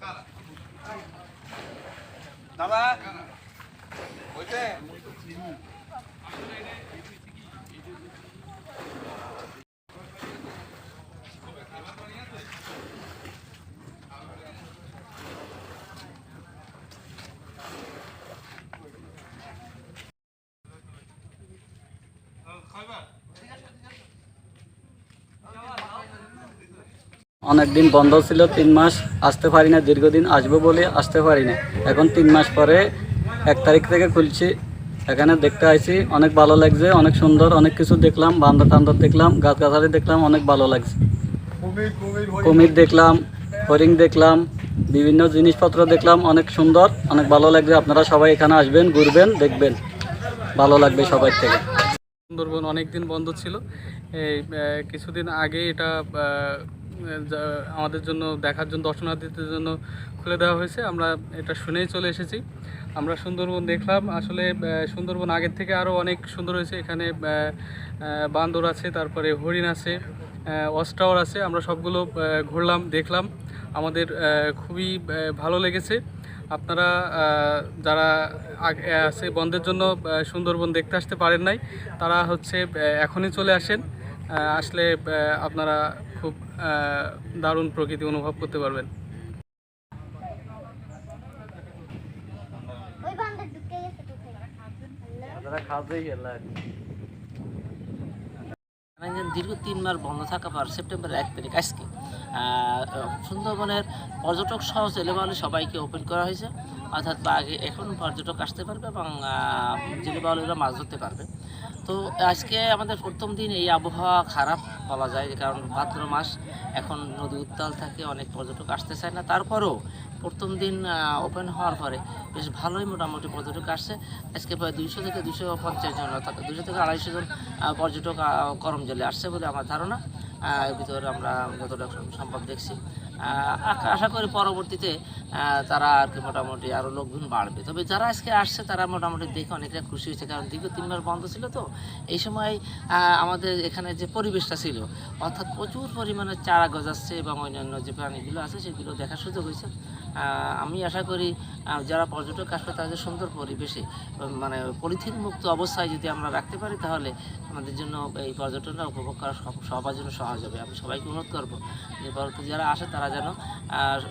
干了。老板嗯好 অনেক দিন বন্ধ ছিল, তিন মাস আসতে পারি না দীর্ঘদিন আসব বলে আসতে পারি না এখন তিন মাস পরে এক তারিখ থেকে খুলছি। এখানে দেখতে আইছি, অনেক ভালো লাগছে, অনেক সুন্দর, অনেক কিছু দেখলাম বান্দর টান্দর দেখলাম, গাছগাছালি দেখলাম, অনেক ভালো লাগছে। কুমির দেখলাম, হরিণ দেখলাম, বিভিন্ন জিনিসপত্র দেখলাম, অনেক সুন্দর, অনেক ভালো লাগছে। আপনারা সবাই এখানে আসবেন, ঘুরবেন, দেখবেন। ভালো লাগবে সবাই থেকে। সুন্দরবন অনেক দিন বন্ধ ছিল। এই কিছুদিন আগে এটা আমাদের জন্য, দেখার জন্য, দর্শনার্থীদের জন্য খুলে দেওয়া হয়েছে। আমরা এটা শুনেই চলে এসেছি। আমরা সুন্দরবন দেখলাম। আসলে সুন্দরবন আগের থেকে আরও অনেক সুন্দর হয়েছে। এখানে বান্দর আছে, তারপরে হরিণ আছে অস্টাওয়ার আছে। আমরা সবগুলো ঘুরলাম, দেখলাম। আমাদের খুবই ভালো লেগেছে। আপনারা যারা আছে বন্ধের জন্য সুন্দরবন দেখতে আসতে পারেন নাই, তারা হচ্ছে এখনই চলে আসেন। আসলে আপনারা দারুণ প্রকৃতি অনুভব করতে পারবেন। ওই বান্দর ঢুকে গেছে কোথায় মানে দীর্ঘ তিন মাস বন্ধ থাকা পর সেপ্টেম্বর এক তারিখ আজকে। সুন্দরবনের পর্যটক সহ জেলেবাউলি সবাইকে ওপেন করা হয়েছে। অর্থাৎ বা আগে এখন পর্যটক আসতে পারবে এবং জেলেবাউলিরা মাছ ধরতে পারবে। তো আজকে আমাদের প্রথম দিন এই আবহাওয়া খারাপ বলা যায় কারণ ভাদ্র মাস, এখন নদী উত্তাল থাকে, অনেক পর্যটক আসতে চায় না। তারপরেও প্রথম দিন ওপেন হওয়ার পরে বেশ ভালোই মোটামুটি পর্যটক আসছে। আজকে প্রায় দুইশো থেকে দুশো পঞ্চাশ জন, অর্থাৎ দুশো থেকে আড়াইশো জন পর্যটক করমজলে আসছে বলে আমার ধারণা। এর ভিতরে আমরা যতটা সম্ভব দেখছি। আশা- করি পরবর্তীতে তারা আর কি মোটামুটি আরও লোকজন বাড়বে। তবে যারা আজকে আসছে, তারা মোটামুটি দেখে অনেকটা খুশি হয়েছে। কারণ দীর্ঘ তিনবার বন্ধ ছিল তো, এই সময় আমাদের এখানে যে পরিবেশটা ছিল, অর্থাৎ প্রচুর পরিমাণে চারা গজাচ্ছে এবং অন্যান্য যে প্রাণীগুলো আছে, সেগুলো দেখার সুযোগ হয়েছে। আমি আশা করি যারা পর্যটক আসবে তাদের সুন্দর পরিবেশে মানে পলিথিন মুক্ত অবস্থায় যদি আমরা রাখতে পারি তাহলে আমাদের জন্য এই পর্যটনটা উপভোগ করা সব- সবার জন্য সহজ হবে। আমি সবাইকে অনুরোধ করব যে যারা আসে তারা যেন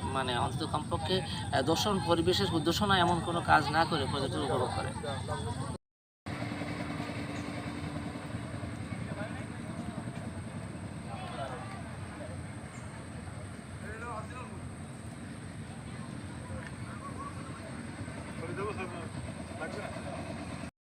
মানে অন্তত কমপক্ষে দূষণ পরিবেশের দূষণা এমন কোনো কাজ না করে পর্যটন উপভোগ করে।